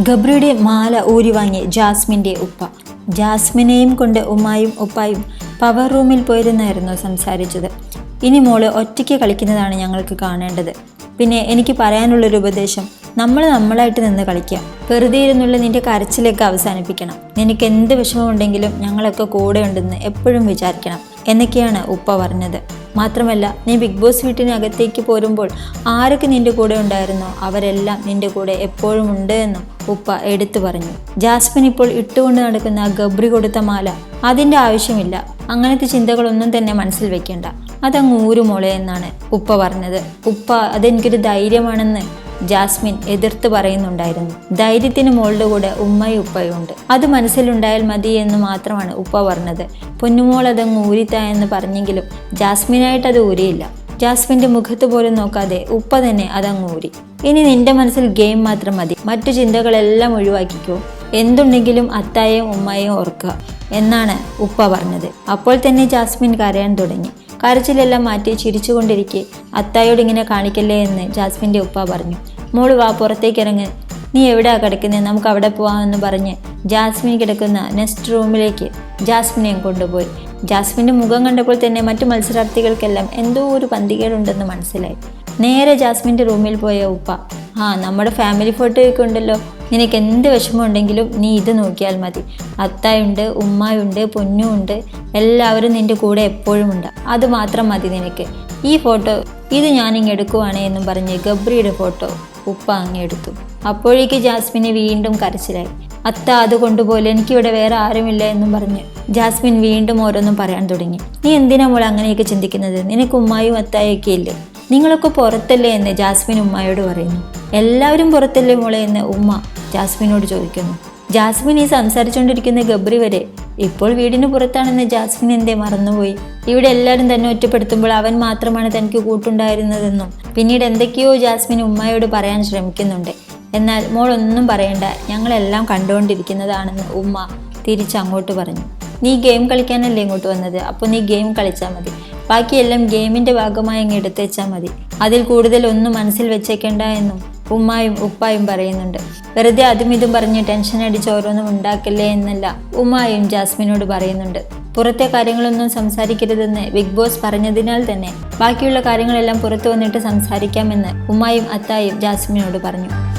ഗബ്രിയുടെ മാല ഊരിവാങ്ങി ജാസ്മിന്റെ ഉപ്പ. ജാസ്മിനെയും കൊണ്ട് ഉമ്മായും ഉപ്പായും പവർ റൂമിൽ പോയിരുന്നായിരുന്നു സംസാരിച്ചത്. ഇനി മോൾ ഒറ്റയ്ക്ക് കളിക്കുന്നതാണ് ഞങ്ങൾക്ക് കാണേണ്ടത്. പിന്നെ എനിക്ക് പറയാനുള്ളൊരു ഉപദേശം നമ്മൾ നമ്മളായിട്ട് നിന്ന് കളിക്കുക വെറുതെ ഇരുന്നുള്ള നിന്റെ കരച്ചിലൊക്കെ അവസാനിപ്പിക്കണം. നിനക്ക് എന്ത് വിഷമമുണ്ടെങ്കിലും ഞങ്ങളൊക്കെ കൂടെ ഉണ്ടെന്ന് എപ്പോഴും വിചാരിക്കണം. എന്നൊക്കെയാണ് ഉപ്പ പറഞ്ഞത്. മാത്രമല്ല നീ ബിഗ് ബോസ് വീട്ടിനകത്തേക്ക് പോരുമ്പോൾ ആരൊക്കെ നിന്റെ കൂടെ ഉണ്ടായിരുന്നോ? അവരെല്ലാം നിന്റെ കൂടെ എപ്പോഴും ഉണ്ട് എന്നും ഉപ്പ എടുത്തു പറഞ്ഞു. ജാസ്മിൻ ഇപ്പോൾ ഇട്ടുകൊണ്ട് നടക്കുന്ന ഗബ്രി കൊടുത്ത മാല അതിന്റെ ആവശ്യമില്ല. അങ്ങനത്തെ ചിന്തകളൊന്നും തന്നെ മനസ്സിൽ വെക്കണ്ട. അതങ്ങ് ഊരുമോളെ എന്നാണ് ഉപ്പ പറഞ്ഞത്. ഉപ്പ അതെനിക്കൊരു ധൈര്യമാണെന്ന് ജാസ്മിൻ എതിർത്ത് പറയുന്നുണ്ടായിരുന്നു. ധൈര്യത്തിന് മോളുടെ കൂടെ ഉമ്മയും ഉപ്പയും ഉണ്ട്. അത് മനസ്സിലുണ്ടായാൽ മതി എന്ന് മാത്രമാണ് ഉപ്പ പറഞ്ഞത്. പൊന്നുമോൾ അതങ്ങ് ഊരിത്ത എന്ന് പറഞ്ഞെങ്കിലും ജാസ്മിനായിട്ട് അത് ഊരിയില്ല. ജാസ്മിന്റെ മുഖത്ത് പോലും നോക്കാതെ ഉപ്പ തന്നെ അതങ്ങ് ഊരി. ഇനി നിന്റെ മനസ്സിൽ ഗെയിം മാത്രം മതി. മറ്റു ചിന്തകളെല്ലാം ഒഴിവാക്കിക്കോ. എന്തുണ്ടെങ്കിലും അത്തായെയും ഉമ്മയെയും ഓർക്കുക എന്നാണ് ഉപ്പ പറഞ്ഞത്. അപ്പോൾ തന്നെ ജാസ്മിൻ കരയാൻ തുടങ്ങി. കരച്ചിലെല്ലാം മാറ്റി ചിരിച്ചുകൊണ്ടിരിക്കെ അത്തായോട് ഇങ്ങനെ കാണിക്കല്ലേ എന്ന് ജാസ്മിന്റെ ഉപ്പ പറഞ്ഞു. മോൾ വാ പുറത്തേക്ക് ഇറങ്ങ്. നീ എവിടെയാ കിടക്കുന്നത് നമുക്ക് അവിടെ പോവാമെന്ന് പറഞ്ഞ് ജാസ്മിൻ കിടക്കുന്ന നെക്സ്റ്റ് റൂമിലേക്ക് ജാസ്മിനെയും കൊണ്ടുപോയി. ജാസ്മിന്റെ മുഖം കണ്ടപ്പോൾ തന്നെ മറ്റു മത്സരാർത്ഥികൾക്കെല്ലാം എന്തോ ഒരു പന്തികേടുണ്ടെന്ന് മനസ്സിലായി. നേരെ ജാസ്മിന്റെ റൂമിൽ പോയ ഉപ്പ ആ നമ്മുടെ ഫാമിലി ഫോട്ടോയൊക്കെ ഉണ്ടല്ലോ. നിനക്ക് എന്ത് വിഷമമുണ്ടെങ്കിലും നീ ഇത് നോക്കിയാൽ മതി. അത്തായുണ്ട് ഉമ്മായുണ്ട് പൊന്നുണ്ട് എല്ലാവരും നിന്റെ കൂടെ എപ്പോഴും ഉണ്ട്. അത് മാത്രം മതി നിനക്ക്. ഈ ഫോട്ടോ ഇത് ഞാനിങ്ങ് എടുക്കുവാണ് എന്നും പറഞ്ഞ് ഗബ്രിയുടെ ഫോട്ടോ ഉപ്പ അങ്ങ് എടുത്തു. അപ്പോഴേക്ക് ജാസ്മിന് വീണ്ടും കരച്ചിലായി. അത്ത അത് കൊണ്ടുപോലെ എനിക്കിവിടെ വേറെ ആരുമില്ല എന്നും പറഞ്ഞ് ജാസ്മിൻ വീണ്ടും ഓരോന്നും പറയാൻ തുടങ്ങി. നീ എന്തിനാ മോൾ അങ്ങനെയൊക്കെ ചിന്തിക്കുന്നത്? നിനക്ക് ഉമ്മായും അത്തായൊക്കെ ഇല്ലേ? നിങ്ങളൊക്കെ പുറത്തല്ലേ എന്ന് ജാസ്മിൻ ഉമ്മയോട് പറയുന്നു. എല്ലാവരും പുറത്തല്ലേ മോളെ എന്ന് ഉമ്മ ജാസ്മിനോട് ചോദിക്കുന്നു. ജാസ്മിൻ ഈ സംസാരിച്ചുകൊണ്ടിരിക്കുന്ന ഗബ്രി വരെ ഇപ്പോൾ വീടിന് പുറത്താണെന്ന് ജാസ്മിൻ എന്തേ മറന്നുപോയി. ഇവിടെ എല്ലാവരും തന്നെ ഒറ്റപ്പെടുത്തുമ്പോൾ അവൻ മാത്രമാണ് തനിക്ക് കൂട്ടുണ്ടായിരുന്നതെന്നും പിന്നീട് എന്തൊക്കെയോ ജാസ്മിൻ ഉമ്മയോട് പറയാൻ ശ്രമിക്കുന്നുണ്ട്. എന്നാൽ മോൾ ഒന്നും പറയണ്ട ഞങ്ങളെല്ലാം കണ്ടുകൊണ്ടിരിക്കുന്നതാണെന്ന് ഉമ്മ തിരിച്ചങ്ങോട്ട് പറഞ്ഞു. നീ ഗെയിം കളിക്കാനല്ലേ ഇങ്ങോട്ട് വന്നത്? അപ്പോൾ നീ ഗെയിം കളിച്ചാൽ മതി. ബാക്കിയെല്ലാം ഗെയിമിന്റെ ഭാഗമായി അങ്ങ് എടുത്തേച്ചാൽ മതി. അതിൽ കൂടുതൽ ഒന്നും മനസ്സിൽ വെച്ചേക്കേണ്ട എന്നും ഉമ്മായും ഉപ്പായും പറയുന്നുണ്ട്. വെറുതെ അതും ഇതും പറഞ്ഞ് ടെൻഷൻ അടിച്ച് ഓരോന്നും ഉണ്ടാക്കല്ലേ എന്നല്ല ഉമ്മായും ജാസ്മിനോട് പറയുന്നുണ്ട്. പുറത്തെ കാര്യങ്ങളൊന്നും സംസാരിക്കരുതെന്ന് ബിഗ് ബോസ് പറഞ്ഞതിനാൽ തന്നെ. ബാക്കിയുള്ള കാര്യങ്ങളെല്ലാം പുറത്തു വന്നിട്ട് സംസാരിക്കാമെന്ന് ഉമ്മായും അത്തായും ജാസ്മിനോട് പറഞ്ഞു.